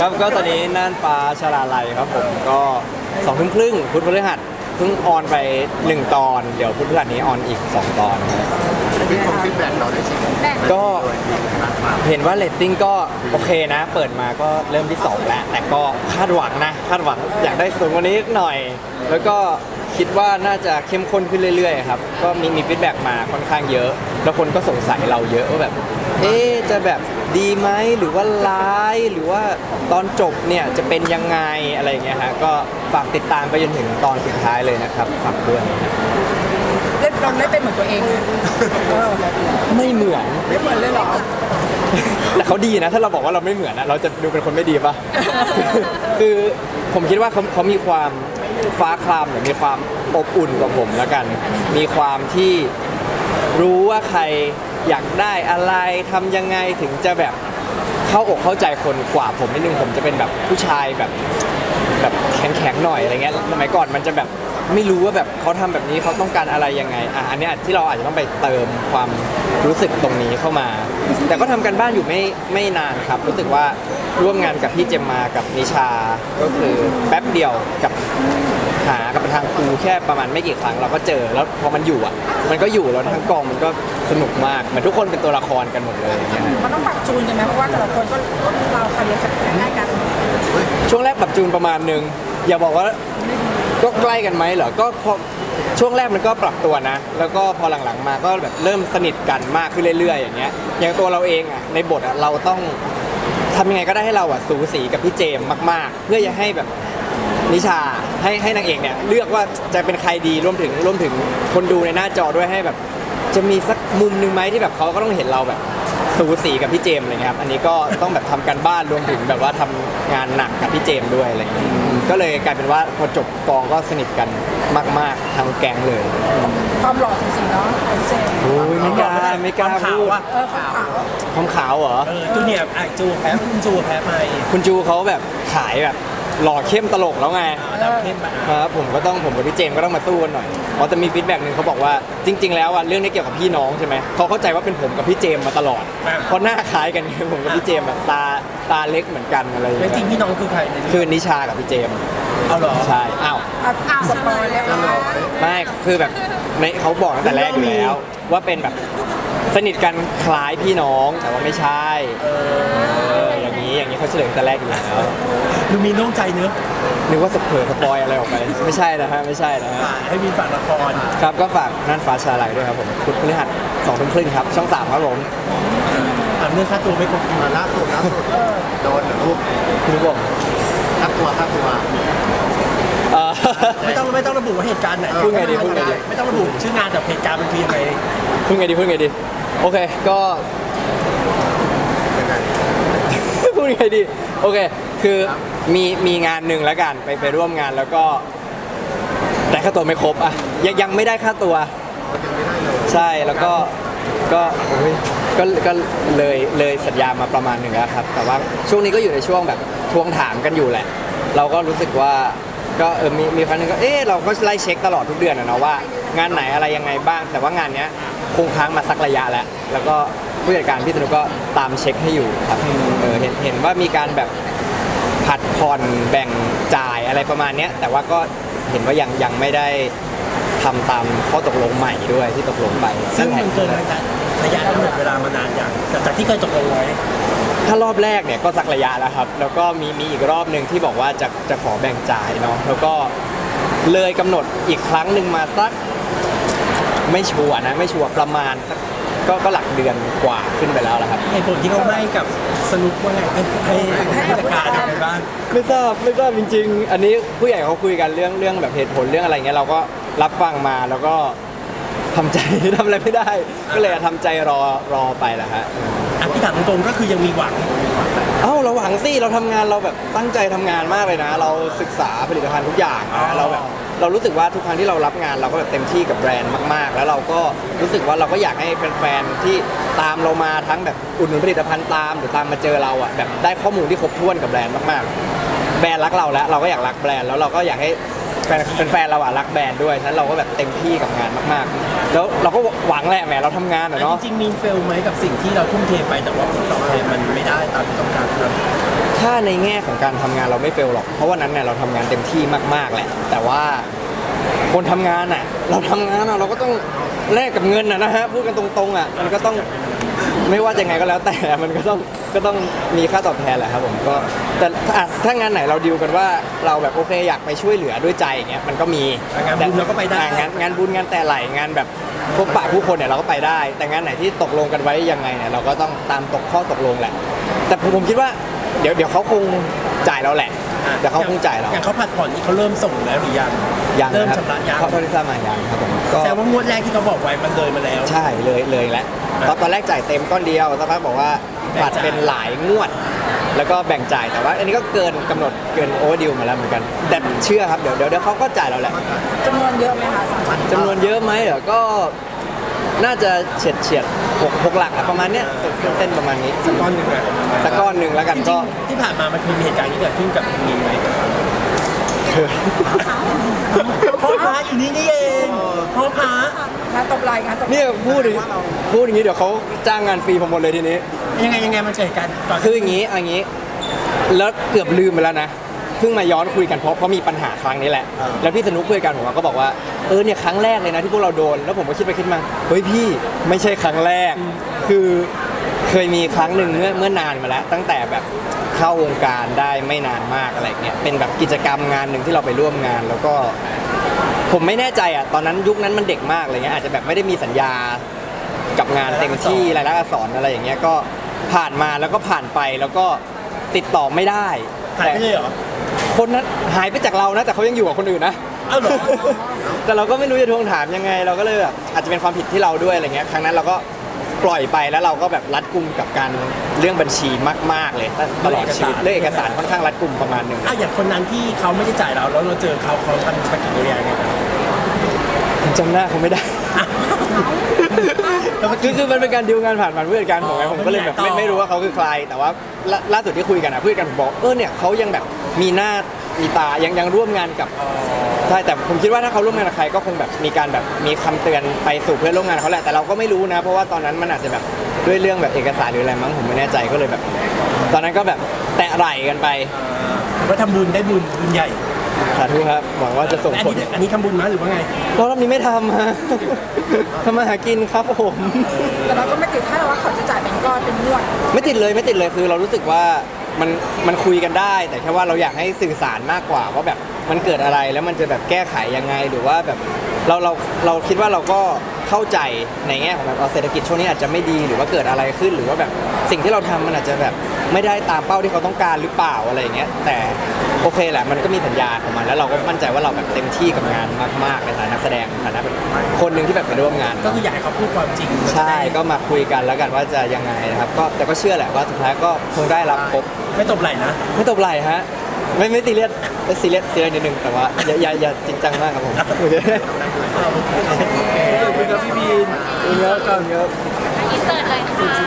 ครับก็ตอนนี้น่านฟ้าชลาลัยครับผมก็สองทุ่มครึ่งพุธพฤหัสเพิ่งออนไปหนึ่งตอน เดี๋ยวพุธพฤหัสนี้ออนอีกสองตอนครับฟีดของฟีดแบ็กเราได้ชิมก็เห็นว่าเรตติ้งก็โอเคนะ เปิดมาก็เริ่มที่2แล้วแต่ก็คาดหวังนะ คาดหวังอยากได้สูงกว่านี้นิดหน่อย แล้วก็ คิดว่าน่าจะเข้มข้นขึ้นเรื่อยๆครับก็มีมีฟีดแบ็กมาค่อนข้างเยอะ แล้วคนก็สงสัยเราเยอะว่าแบบ เอ๊ะจะแบบดีไหมหรือว่าร้ายหรือว่าตอนจบเนี่ยจะเป็นยังไงอะไรอย่างเงี้ยฮะก็ฝากติดตามไปจนถึงตอนสุดท้ายเลยนะครับฝากด้วยนะครับเล่นเราได้เป็นเหมือนตัวเองเออไม่เหมือนไม่เหมือนเลยเหรอแต่เขาดีนะ ถ้าเราบอกว่าเราไม่เหมือนนะเราจะดูเป็นคนไม่ดีปะคือผมคิดว่าเขาเขามีความ ฟ้าคลามหรือมีความอบอุ่นกว่าผมแล้วกัน มีความที่รู้ว่าใครอยากได้อะไรทำยังไงถึงจะแบบเข้าอกเข้าใจคนกว่าผมนิดนึงผมจะเป็นแบบผู้ชายแบบแบบแข็งๆหน่อยอะไรเงี้ยสมัยก่อนมันจะแบบ ไม่รู้ว่าแบบเขาทำแบบนี้เขาต้องการอะไรยังไงอะอันเนี้ยที่เราอาจจะต้องไปเติมความรู้สึกตรงนี้เข้ามา แต่ก็ทำกันบ้านอยู่ไม่ไม่นานครับ รู้สึกว่าร่วมงานกับพี่เจมมากับนิชา ก็คือแป๊บเดียวกับหากับทางครูแค่ประมาณไม่กี่ครั้งเราก็เจอแล้วพอมันอยู่อะ มันก็อยู่แล้วทั้งกองมันก็สนุกมากเหมือนทุกคนเป็นตัวละครกันหมดเลยอย่างเงี้ยมันต้องปรับจูนกันไหมเพราะว่าแต่ละคนก็เราคาเรียนง่ายกัน ช่วงแรกปรับจูนประมาณหนึ่งอย่าบอกว่า ก็ใกล้กันไหมเหรอ ก็พอช่วงแรกมันก็ปรับตัวนะ แล้วก็พอหลังๆมาก็แบบเริ่มสนิทกันมากขึ้นเรื่อยๆ อย่างเงี้ย อย่างตัวเราเองอะในบทอะเราต้องทำยังไงก็ได้ให้เราอะสูสีกับพี่เจมส์มากๆ เพื่อจะให้แบบนิชาให้ให้นางเอกเนี่ยเลือกว่าจะเป็นใครดีรวมถึงรวมถึงคนดูในหน้าจอด้วยให้แบบ จะมีสักมุมหนึ่งไหมที่แบบเขาก็ต้องเห็นเราแบบ สูสีกับพี่เจมส์อะไรเงี้ยครับอันนี้ก็ต้องแบบทำการบ้านรวมถึงแบบว่าทำงานหนักกับพี่เจมส์ด้วยอะไรเงี้ยอืมก็เลยกลายเป็นว่าพอจบกองก็สนิทกันมาก ๆทางแก๊งเลยความหล่อสูสีเนาะเจมส์โอ้ยไม่กล้าไม่กล้าข่าพูวดว่าเออขาวความขาวเหรอ เออจูเนียร์อะจูแพ้คุณจูแพ้ไป คุณจูเขาแบบขายแบบ หล่อเข้มตลกแล้วไงดาวเข้มมาครับผมก็ต้องผมกับพี่เจมส์ก็ต้องมาสู้กันหน่อยเพราะจะมีฟีดแบ็กหนึ่งเขาบอกว่าจริง ๆ แล้วอะเรื่องนี้เกี่ยวกับพี่น้องใช่ไหมเขาเข้าใจว่าเป็นผมกับพี่เจมส์มาตลอด เพราะหน้าคล้ายกันไงผมกับพี่เจมส์แบบตาตาเล็กเหมือนกันอะไรอย่างแล้วจริเงี้งยพี่น้องคือใครในคือนิชากับพี่เจมส์เอาเหรอ ใช่อ้าว อะสปอยแล้วนะไม่คือแบบในเขาบอกตั้งแต่แรกอยู่แล้ว ว่าเป็นแบบ สนิทกันคล้ายพี่น้องแต่ว่าไม่ใช่เอออย่างนี้อย่างนี้เขาเฉลยตั้งแต่แรกอยู่แล้วดูมีโล่งใจเนอะนึกว่าสเปอร์สปอยอะไรออกไป ไม่ใช่นะฮะไม่ใช่นะฮะฝากให้มีฝากละครครับก็ฝากน่านฟ้าชาลัยด้วยครับผมพุธพฤหัสสองทุ่มครึ่งครับ ช่องสามครับผมอะเรื่องค่าตัวไม่ครบมาล่าสุดล่าสุดโดนเหรือลูกคุณบอกค่าตัวค่าตัว เอ่อ ไม่ต้องไม่ต้องระบุว่าเหตุการณ์ไหนพูดไงดีพูดไงดี ไม่ต้องระบุชื่องานแต่เหตุการณ์มันคือยังไงพูดไงดีพูดไงดี โอเค ก็ยังไงพูดไงดี โอเค คือมีมีงานหนึ่งแล้วกันไปไปร่วมงานแล้วก็ได้ค่าตัวไม่ครบอะยังยังไม่ได้ค่าตัวมันยังไม่ได้เลยใช่แล้วก็ก็โอ้ยก็ก็เลยเลยสัญญามาประมาณหนึ่งแล้วครับ แต่ว่าช่วงนี้ก็อยู่ในช่วงแบบทวงถามกันอยู่แหละ เราก็รู้สึกว่า ก็เออมีมีครั้งหนึงก็เออเราก็ไล่เช็คตลอดทุกเดือนอะเนาะว่างานไหนอะไรยังไงบ้าง แต่ว่างานเนี้ยคงค้างมาสักระยะแล้ว แล้วก็ผู้จัดการพี่สนุกก็ตามเช็คให้อยู่ครับเออเห็นเห็นว่ามีการแบบผัดผ่อนแบ่งจ่ายอะไรประมาณเนี้ยแต่ว่าก็เห็นว่ายังยังไม่ได้ทำตามข้อตกลงใหม่ด้วยที่ตกลงไปซึ่งมันเกินระยะระยะกำหนดเว มานานอย่างจากที่เคยตกลงไว้ ถ้ารอบแรกเนี่ยก็สักระยะแล้วครับ แล้วก็มีมีอีกรอบหนึ่งที่บอกว่าจะจะขอแบ่งจ่ายเนาะแล้วก็เลยกำหนดอีกครั้งหนึ่งมาสักไม่ชัวร์นะไม่ชัวร์ประมาณสักก็ก็หลักเดือนกว่าขึ้นไปแล้วแหละครับ เหตุผลที่เขาให้กับสนุกว่าไงให้ให้ให้ผู้จัดการยังไงบ้างไม่ทราบไม่ทราบจริง ๆ อันนี้ผู้ใหญ่เขาคุยกันเรื่องเรื่องแบบเหตุผลเรื่องอะไรเงี้ยเราก็รับฟังมาแล้วก็ ทำใจ ทำอะไรไม่ได้ ก็เลยทำใจรอรอไปแหละฮะ อะพี่ถามตรงๆก็คือยังมีหวัง เอ้าเราหวังสิเราทำงานเราแบบตั้งใจทำงานมากเลยนะ เราศึกษาผลิตภัณฑ์ทุกอย่างอ๋อ นะเราแบบเรารู้สึกว่าทุกครั้งที่เรารับงานเราก็แบบเต็มที่กับแบรนด์มากๆ แล้วเราก็รู้สึกว่าเราก็อยากให้แฟนๆที่ตามเรามาทั้งแบบอุดหนุนผลิตภัณฑ์ตามหรือตามมาเจอเราอะแบบได้ข้อมูลที่ครบถ้วนกับแบรนด์มากๆ แบรนด์รักเราแล้วเราก็อยากรักแบรนด์แล้วเราก็อยากให้ แฟนแฟนๆเราอะรักแบรนด์ด้วยฉะนั้นเราก็แบบเต็มที่กับงานมากๆ แล้วเราก็หวังแหละแหมเราทำงานอะเนาะ จริงๆมีเฟลไหมกับสิ่งที่เราทุ่มเทไปแต่ว่าผลตอบแทนมันไม่ได้ตามที่ต้องการครับ ถ้าในแง่ของการทำงานเราไม่เฟลหรอก เพราะวันนั้นเนี่ยเราทำงานเต็มที่มากๆแหละ แต่ว่าคนทำงานอะ เราทำงานอะเราก็ต้องแลกกับเงินอะนะฮะพูดกันตรงๆอะมันก็ต้องไม่ว่าจะไงก็แล้วแต่มันก็ต้อง ก็ต้องมีค่าตอบแทนแหละครับผมก็แต่ถ้าถ้างานไหนเราดีลกันว่าเราแบบโอเคอยากไปช่วยเหลือด้วยใจอย่างเงี้ยมันก็มีงานบุญเราก็ไปได้อ่งานงานบุญงานแต่ไหลงานแบบพบปะผู้คนเนี่ยเราก็ไปได้ แต่งานไหนที่ตกลงกันไว้ยังไงเนี่ยเราก็ต้องตามตกข้อตกลงแหละ แต่ผมผมคิดว่าเดี๋ยวเดี๋ยวเขาคงจ่ายเราแหละเดี๋ยวเขาคงจ่ายเราอย่างเขาผัดผ่อนนี่เขาเริ่มส่งแล้วหรือยังยังเริ่มนะครับชำระยังเขาเท่าที่ทราบมายังครับผมก็แต่ว่างวดแรกที่เขาบอกไว้มันเลยมาแล้ว ใช่เลยเลยแล้วตอนตอนแรกจ่ายเต็มก้อนเดียวสักพักบอกว่าแบ่งผัดจ่ายเป็นหลายงวด แล้วก็แบ่งจ่ายแต่ว่า อันนี้ก็เกินกำหนดเกินโอเวอร์ดิวมาแล้วเหมือนกันแต่เชื่อครับเดี๋ยวเดี๋ยวเดี๋ยวเขาก็จ่ายเราแหละจำนวนเยอะไหมคะสามพันจำนวนเยอะไหมเดี๋ยวก็น่าจะเฉียดเฉียดหกหกหลักอะประมาณเนี้ยเส้นๆประมาณนี้ก้อนหนึ่งอะสักก้อนหนึ่งแล้วกันจริก็งๆที่ผ่านมามันเคยมีเหตุการณ์ที่เกิดขึ้นกับมีไหมเคยพ่อพระอยู่นี่นี่เองพ่อพระงาน ตบไหลงานตบเนี่ยพูดอย่างนี้พูดอย่างนี้เดี๋ยวเขาจ้างงานฟรีผมหมดเลยทีนี้ ยังไงยังไงมันเกิดเหตุการณ์ก่อนคืออย่างนี้เอาอย่างนี้ แล้วเกือบลืมไปแล้วนะเพิ่งมาย้อนคุยกันเพราะเพราะมีปัญหาครั้งนี้แหละ แล้วพี่สนุกคุยกันผมก็บอกว่าเออเนี่ยครั้งแรกเลยนะที่พวกเราโดน แล้วผมก็คิดไปคิดมาเฮ้ยพี่ไม่ใช่ครั้งแรก คือเคยมีครั้งหนึ่งเมื่อเมื่อนานมาแล้ว ตั้งแต่แบบเข้าวงการได้ไม่นานมากอะไรเงี้ยเป็นแบบกิจกรรมงานหนึ่งที่เราไปร่วมงาน แล้วก็ ผมไม่แน่ใจอะตอนนั้นยุคนั้นมันเด็กมากอะไรเงี้ยอาจจะแบบไม่ได้มีสัญญากับงานเต็มที่รายลักษณ์อักษรอะไรอย่างเงี้ยก็ผ่านมาแล้วก็ผ่านไปแล้วก็ติดต่อไม่ได้หายไปเลยเหรอคนนั้นหายไปจากเรานะ แต่เขายังอยู่กับคนอื่นนะเอ้าเหรอ แต่เราก็ไม่รู้จะทวงถามยังไง เราก็เลยแบบอาจจะเป็นความผิดที่เราด้วยอะไรเงี้ยครั้งนั้นเราก็ปล่อยไปแล้วเราก็แบบรัดกุมกับการเรื่องบัญชีมาก ๆ เลยตลอดชีวิตเรื่องเอกสารค่อนข้างรัดกุมประมาณหนึ่ง อะอย่างคนนั้นที่เขาไม่ได้จ่ายเราแล้วเราเจอเขาเขาทำปฏิกิริยาไงครับ ผมจำหน้าเขาไม่ได้ แล้วเมื่อคืกี้ อคือมันเป็นการดิวงานผ่านผ่านผู้จัดการผมไงอ๋อผมก็เลยแบบไม่ไม่มีอะไรต่อ ไม่รู้ว่าเขาคือใคร แต่ว่าล่าล่าสุดที่คุยกันอะผู้จัดการผมบอกเออเนี่ยเขายังแบบมีหน้ามีตายังยังร่วมงานกับใช่แต่ผมคิดว่าถ้าเขาร่วมงานกับใครก็คงแบบมีการแบบมีคำเตือนไปสู่เพื่อนร่วมงานเขาแหละแต่เราก็ไม่รู้นะ เพราะว่าตอนนั้นมันอาจจะแบบด้วยเรื่องแบบเอกสารหรืออะไรมั้งผมไม่แน่ใจก็เลยแบบ ตอนนั้นก็แบบแตะไหล่กันไป ว่าทำบุญได้บุญบุญใหญ่ สาธุครับ หวังว่าจะส่งอันผลนี้อันนี้ทำบุญมาหรือว่าไง รอบนี้ไม่ทำฮะทำมาหากินครับผม แต่เราก็ไม่ติดถ้าเราว่าเขาจะจ่ายเป็นก้อนเป็นงวดไม่ติดเลยไม่ติดเลยคือเรารู้สึกว่ามันมันคุยกันได้ แต่แค่ว่าเราอยากให้สื่อสารมากกว่าว่าแบบมันเกิดอะไรแล้วมันจะแบบแก้ไขยังไงหรือว่าแบบ เราเราเราคิดว่าเราก็เข้าใจในแง่ของแบบเอาเศรษฐกิจช่วงนี้อาจจะไม่ดีหรือว่าเกิดอะไรขึ้น หรือว่าแบบสิ่งที่เราทำมันอาจจะแบบไม่ได้ตามเป้าที่เขาต้องการหรือเปล่าอะไรอย่างเงี้ยแต่โอเคแหละมันก็มีสัญญาของมันแล้วเราก็มั่นใจว่าเราแบบเต็มที่กับงานมากๆในฐานะนักแสดงในฐานะแบบคนหนึ่งที่แบบมาร่วมงานก็คืออยากให้เขาพูดความจริงใช่ก็มาคุยกันแล้วกันว่าจะยังไงนะครับ ก็แต่ก็เชื่อแหละว่าสุดท้ายก็คงได้รับครบไม่ตบไหล่นะ ไม่ตบไหลฮะ ไม่ไม่ซีเรียสไม่ซีเรียสซีเรียสนิดนึงแต่ว่าอย่าอย่าอย่าจริงจังมากครับผมโอเคขอบคุณครับพี่บีนขอบคุณครับขอบคุณครับอินเสิร์ตเลยค่ะ